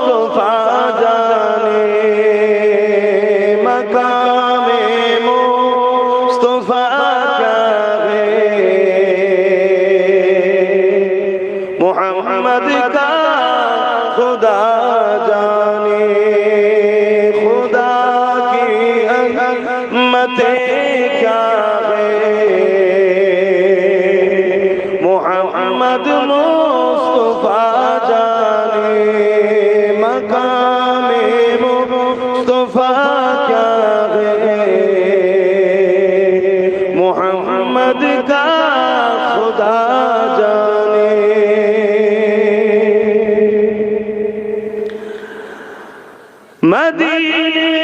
মুস্তফা জানে মকামে মুস্তফা কাবে। মোহাম্মদ কা খুদা জানে, খুদা কি মতে কা মোহাম্মদ মো مقام مصطفیٰ کیا ہے محمد کا خدا جانے۔ مدینے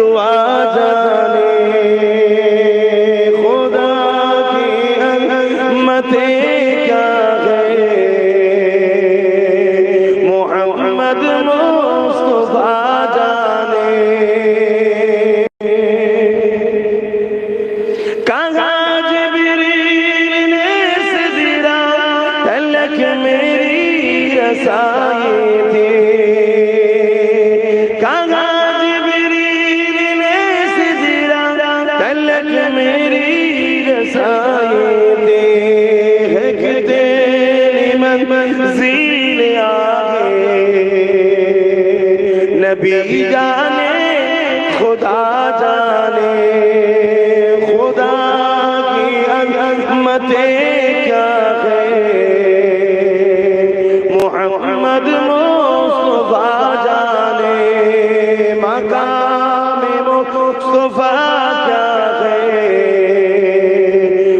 دعا جانے خدا کی عظمتیں کیا ہے محمد مصطفیٰ جانے۔ کہاں جبریل نے سدرا تلک میری رسائی نبی جانے خدا جانے خدا کی عظمتیں کیا ہے؟ محمد مصطفى جانے مقام مصطفیٰ کیا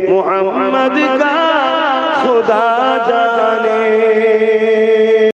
محمد کا خدا جانے